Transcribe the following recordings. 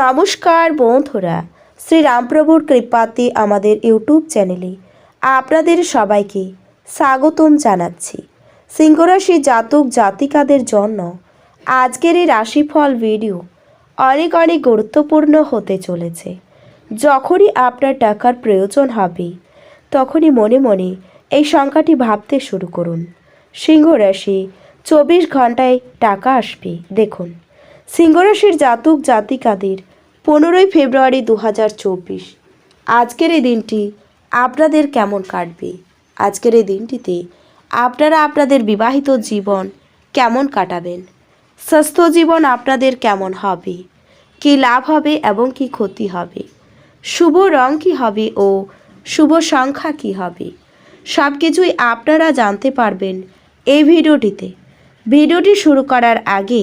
নমস্কার বন্ধুরা শ্রী রামপ্রভুর কৃপাতে আমাদের ইউটিউব চ্যানেলে আপনাদের সবাইকে স্বাগতম জানাচ্ছি। সিংহরাশি জাতক জাতিকাদের জন্য আজকের এই রাশিফল ভিডিও অনেক অনেক গুরুত্বপূর্ণ হতে চলেছে। যখনই আপনার টাকার প্রয়োজন হবে, তখনই মনে মনে এই সংখ্যাটি ভাবতে শুরু করুন। সিংহ রাশি চব্বিশ ঘন্টায় টাকা আসবে, দেখুন। সিংহরাশির জাতক জাতিকাদের পনেরোই ফেব্রুয়ারি দু হাজার চব্বিশ। আজকের এই দিনটি আপনাদের কেমন কাটবে? আজকের এই দিনটিতে আপনারা আপনাদের বিবাহিত জীবন কেমন কাটাবেন? স্বাস্থ্য জীবন আপনাদের কেমন হবে? কী লাভ হবে এবং কী ক্ষতি হবে? শুভ রং কী হবে ও শুভ সংখ্যা কী হবে? সব কিছুই আপনারা জানতে পারবেন এই ভিডিওটিতে। ভিডিওটি শুরু করার আগে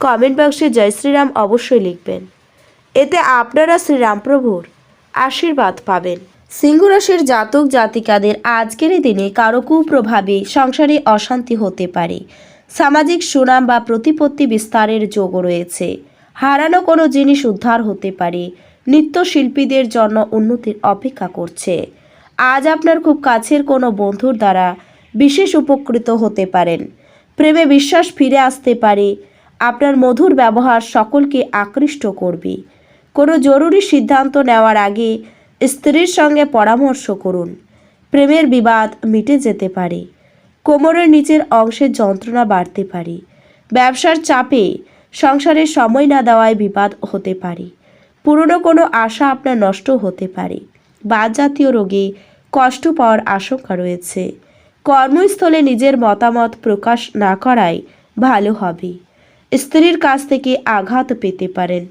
কমেন্ট বক্সে জয় শ্রীরাম অবশ্যই লিখবেন। এতে আপনারা শ্রী রামপ্রভুর আশীর্বাদ পাবেন। সিংহরাশির জাতক জাতিকাদের আজকের দিনে কারও কুপ্রভাবে সংসারে অশান্তি হতে পারে। সামাজিক সুনাম বা প্রতিপত্তি বিস্তারের যোগও রয়েছে। হারানো কোনো জিনিস উদ্ধার হতে পারে। নৃত্যশিল্পীদের জন্য উন্নতির অপেক্ষা করছে। আজ আপনার খুব কাছের কোনো বন্ধুর দ্বারা বিশেষ উপকৃত হতে পারেন। প্রেমে বিশ্বাস ফিরে আসতে পারে। আপনার মধুর ব্যবহার সকলকে আকৃষ্ট করবে। কোনো জরুরি সিদ্ধান্ত নেওয়ার আগে স্ত্রীর সঙ্গে পরামর্শ করুন। প্রেমের বিবাদ মিটে যেতে পারে। কোমরের নিচের অংশের যন্ত্রণা বাড়তে পারে। ব্যবসার চাপে সংসারে সময় না দেওয়ায় বিবাদ হতে পারে। পুরনো কোনো আশা আপনার নষ্ট হতে পারে। বাদ জাতীয় রোগে কষ্ট পাওয়ার আশঙ্কা রয়েছে। কর্মস্থলে নিজের মতামত প্রকাশ না করাই ভালো হবে। স্ত্রীর কাছ থেকে আঘাত পেতে পারেন।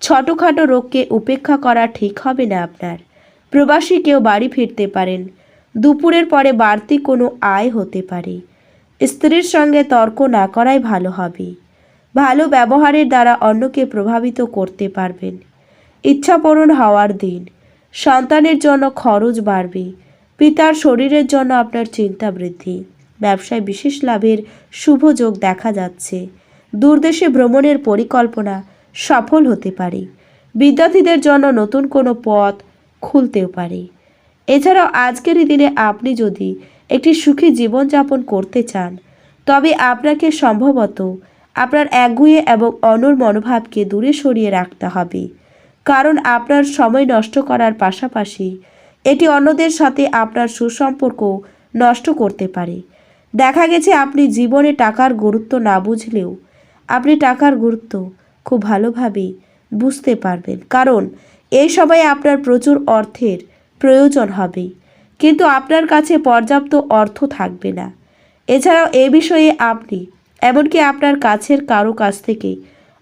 ছোটোখাটো রোগকে উপেক্ষা করা ঠিক হবে না আপনার। প্রবাসী কেউ বাড়ি ফিরতে পারেন। দুপুরের পরে বাড়তি কোনো আয় হতে পারে। স্ত্রীর সঙ্গে তর্ক না করাই ভালো হবে। ভালো ব্যবহারের দ্বারা অন্যকে প্রভাবিত করতে পারবেন। ইচ্ছাপূরণ হওয়ার দিন। সন্তানের জন্য খরচ বাড়বে। পিতার শরীরের জন্য আপনার চিন্তা বৃদ্ধি। ব্যবসায় বিশেষ লাভের শুভ যোগ দেখা যাচ্ছে। দূরদেশে ভ্রমণের পরিকল্পনা সফল হতে পারে। বিদ্যার্থীদের জন্য নতুন কোনো পথ খুলতেও পারে। এছাড়াও আজকের দিনে আপনি যদি একটি সুখী জীবনযাপন করতে চান, তবে আপনাকে সম্ভবত আপনার একগুয়ে এবং অনর মনোভাবকে দূরে সরিয়ে রাখতে হবে। কারণ আপনার সময় নষ্ট করার পাশাপাশি এটি অন্যদের সাথে আপনার সুসম্পর্ক নষ্ট করতে পারে। দেখা গেছে আপনি জীবনে টাকার গুরুত্ব না বুঝলেও আপনি টাকার গুরুত্ব খুব ভালোভাবে বুঝতে পারবেন। কারণ, এই সময় আপনার প্রচুর অর্থের প্রয়োজন হবে। কিন্তু আপনার কাছে পর্যাপ্ত অর্থ থাকবে না। এছাড়াও এ বিষয়ে আপনি, এমনকি আপনার কাছের কারও কাছ থেকে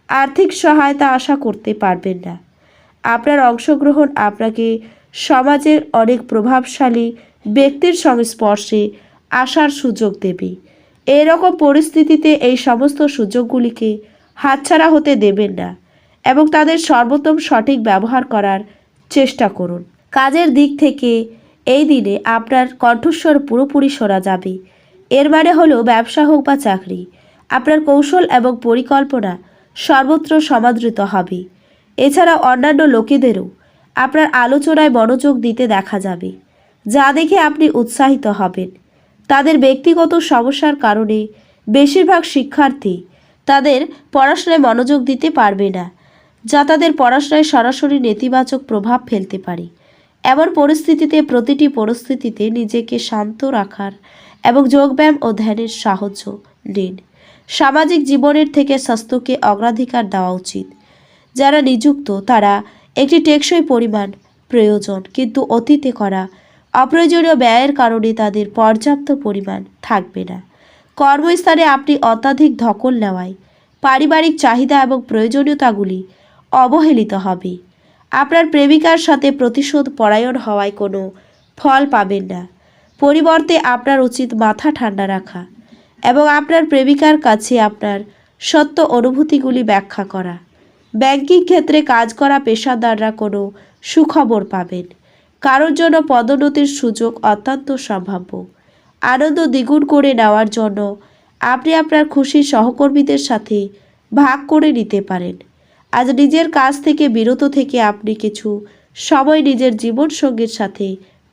আর্থিক সহায়তা আশা করতে পারবেন না। আপনার অংশগ্রহণ আপনাকে সমাজের অনেক প্রভাবশালী ব্যক্তির সংস্পর্শে আসার সুযোগ দেবে। এরকম পরিস্থিতিতে এই সমস্ত সুযোগগুলিকে হাতছাড়া হতে দেবেন না এবং তাদের সর্বোত্তম সঠিক ব্যবহার করার চেষ্টা করুন। কাজের দিক থেকে এই দিনে আপনার কণ্ঠস্বর পুরোপুরি শোনা যাবে। এর মানে হলো ব্যবসা হোক বা চাকরি, আপনার কৌশল এবং পরিকল্পনা সর্বত্র সমাদৃত হবে। এছাড়া অন্যান্য লোকেদেরও আপনার আলোচনায় মনোযোগ দিতে দেখা যাবে, যা দেখে আপনি উৎসাহিত হবেন। তাদের ব্যক্তিগত সমস্যার কারণে বেশিরভাগ শিক্ষার্থী তাদের পড়াশোনায় মনোযোগ দিতে পারবে না, যা তাদের পড়াশোনায় সরাসরি নেতিবাচক প্রভাব ফেলতে পারে। এমন পরিস্থিতিতে প্রতিটি পরিস্থিতিতে নিজেকে শান্ত রাখার এবং যোগব্যায়াম ও ধ্যানের সাহায্য নিন। সামাজিক জীবনের থেকে স্বাস্থ্যকে অগ্রাধিকার দেওয়া উচিত। যারা নিযুক্ত, তারা একটি টেকসই পরিমাণ প্রয়োজন, কিন্তু অতীতে করা অপ্রয়োজনীয় ব্যয়ের কারণে তাদের পর্যাপ্ত পরিমাণ থাকবে না। কর্মস্থানে আপনি অত্যাধিক ধকল নেওয়ায় পারিবারিক চাহিদা এবং প্রয়োজনীয়তাগুলি অবহেলিত হবে। আপনার প্রেমিকার সাথে প্রতিশোধ পরায়ণ হওয়ায় কোনো ফল পাবেন না। পরিবর্তে আপনার উচিত মাথা ঠান্ডা রাখা এবং আপনার প্রেমিকার কাছে আপনার সত্য অনুভূতিগুলি ব্যাখ্যা করা। ব্যাংকিং ক্ষেত্রে কাজ করা পেশাদাররা কোনো সুখবর পাবেন। কারোর জন্য পদোন্নতির সুযোগ অত্যন্ত সম্ভাব্য। আনন্দ দ্বিগুণ করে নেওয়ার জন্য আপনি আপনার খুশি সহকর্মীদের সাথে ভাগ করে নিতে পারেন। আজ নিজের কাজ থেকে বিরত থেকে আপনি কিছু সময় নিজের জীবনসঙ্গীর সাথে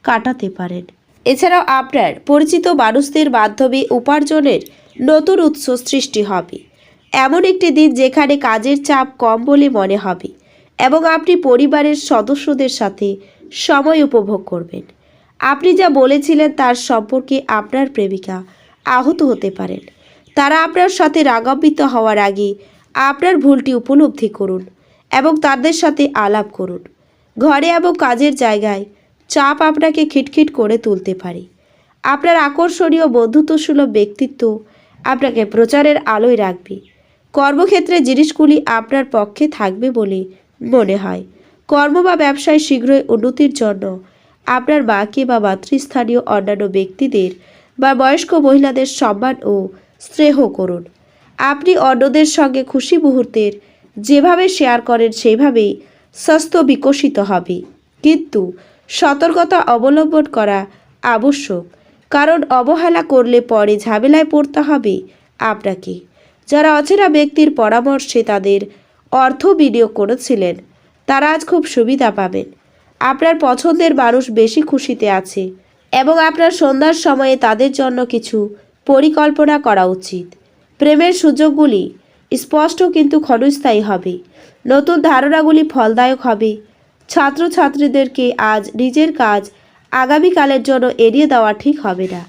কাটাতে পারেন। এছাড়াও আপনার পরিচিত মানুষদের মাধ্যমে উপার্জনের নতুন উৎস সৃষ্টি হবে। এমন একটি দিন যেখানে কাজের চাপ কম বলে মনে হবে এবং আপনি পরিবারের সদস্যদের সাথে সময় উপভোগ করবেন। আপনি যা বলেছিলেন তার সম্পর্কে আপনার প্রেমিকা আহত হতে পারেন। তারা আপনার সাথে রাগান্বিত হওয়ার আগে আপনার ভুলটি উপলব্ধি করুন এবং তাদের সাথে আলাপ করুন। ঘরে এবং কাজের জায়গায় চাপ আপনাকে খিটখিট করে তুলতে পারে। আপনার আকর্ষণীয় বন্ধুত্বসুলভ ব্যক্তিত্ব আপনাকে প্রচারের আলোয় রাখবে। কর্মক্ষেত্রে জিনিসগুলি আপনার পক্ষে থাকবে বলে মনে হয়। কর্ম বা ব্যবসায় শীঘ্রই উন্নতির জন্য। আপনার মাকে বা মাতৃস্থানীয় অন্যান্য ব্যক্তিদের বা বয়স্ক মহিলাদের সম্মান ও স্নেহ করুন। আপনি অন্যদের সঙ্গে খুশি মুহূর্তের যেভাবে শেয়ার করেন সেভাবেই স্বাস্থ্য বিকশিত হবে। কিন্তু সতর্কতা অবলম্বন করা আবশ্যক, কারণ অবহেলা করলে পরে ঝামেলায় পড়তে হবে আপনাকে। যারা অচেনা ব্যক্তির পরামর্শে তাদের অর্থ বিনিয়োগ করেছিলেন তারা আজ খুব সুবিধা পাবেন। আপনার পছন্দের মানুষ বেশি খুশিতে আছে এবং আপনার সন্ধ্যার সময়ে তাদের জন্য কিছু পরিকল্পনা করা উচিত। প্রেমের সুযোগগুলি স্পষ্ট কিন্তু ক্ষণস্থায়ী হবে। নতুন ধারণাগুলি ফলদায়ক হবে। ছাত্রছাত্রীদেরকে আজ নিজের কাজ আগামীকালের জন্য এড়িয়ে দেওয়া ঠিক হবে না।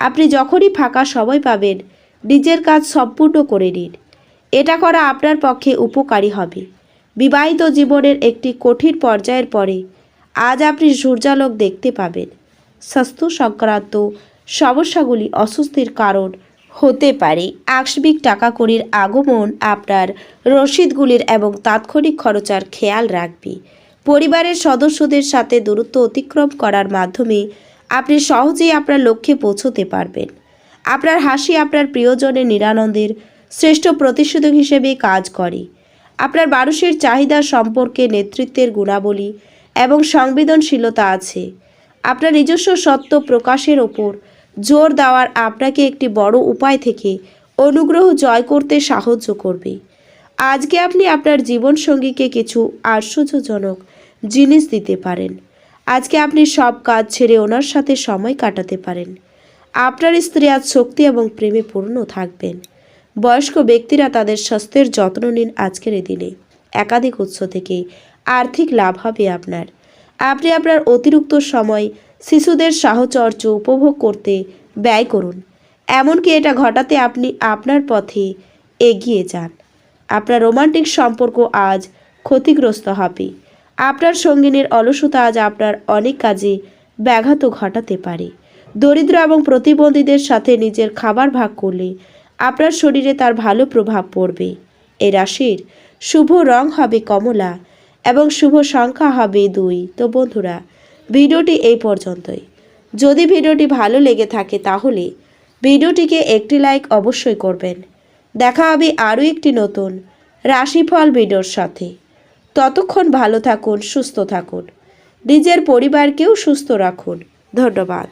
আপনি যখনই ফাঁকা সময় পাবেন, নিজের কাজ সম্পূর্ণ করে নিন। এটা করা আপনার পক্ষে উপকারী হবে। বিবাহিত জীবনের একটি কঠিন পর্যায়ের পরে আজ আপনি সূর্যালোক দেখতে পাবেন। স্বাস্থ্য সংক্রান্ত সমস্যাগুলি অস্বস্তির কারণ হতে পারে। আকস্মিক টাকা কড়ির আগমন আপনার রসিদগুলির এবং তাৎক্ষণিক খরচার খেয়াল রাখবে। পরিবারের সদস্যদের সাথে দূরত্ব অতিক্রম করার মাধ্যমে আপনি সহজেই আপনার লক্ষ্যে পৌঁছতে পারবেন। আপনার হাসি আপনার প্রিয়জনের নিরানন্দের শ্রেষ্ঠ প্রতিষেধক হিসেবে কাজ করে। আপনার মানুষের চাহিদা সম্পর্কে নেতৃত্বের গুণাবলী এবং সংবেদনশীলতা আছে। আপনার নিজস্ব সত্য প্রকাশের ওপর জোর দেওয়ার আপনাকে একটি বড় উপায় থেকে অনুগ্রহ জয় করতে সাহায্য করবে। আজকে আপনি আপনার জীবনসঙ্গীকে কিছু আশ্চর্যজনক জিনিস দিতে পারেন। আজকে আপনি সব কাজ ছেড়ে ওনার সাথে সময় কাটাতে পারেন। আপনার স্ত্রী আজ শক্তি এবং প্রেমে পূর্ণ থাকবেন। বয়স্ক ব্যক্তিরা তাদের স্বাস্থ্যের যত্ন নিন আজকের এই দিনে। একাধিক উৎস থেকে আর্থিক লাভ হবে আপনার। আপনি আপনার অতিরিক্ত সময় শিশুদের সাহচর্য উপভোগ করতে ব্যয় করুন। এমনকি এটা ঘটাতে আপনি আপনার পথে এগিয়ে যান। আপনার রোমান্টিক সম্পর্ক আজ ক্ষতিগ্রস্ত হবে। আপনার সঙ্গিনীর অলসতা আজ আপনার অনেক কাজে ব্যাঘাত ঘটাতে পারে। দরিদ্র এবং প্রতিবন্ধীদের সাথে নিজের খাবার ভাগ করলে আপনার শরীরে তার ভালো প্রভাব পড়বে। এ রাশির শুভ রং হবে কমলা এবং শুভ সংখ্যা হবে দুই। তো বন্ধুরা, ভিডিওটি এই পর্যন্তই। যদি ভিডিওটি ভালো লেগে থাকে তাহলে ভিডিওটিকে একটি লাইক অবশ্যই করবেন। দেখা হবে আরও একটি নতুন রাশিফল ভিডিওর সাথে। ততক্ষণ ভালো থাকুন, সুস্থ থাকুন। নিজের পরিবারকেও সুস্থ রাখুন। ধন্যবাদ।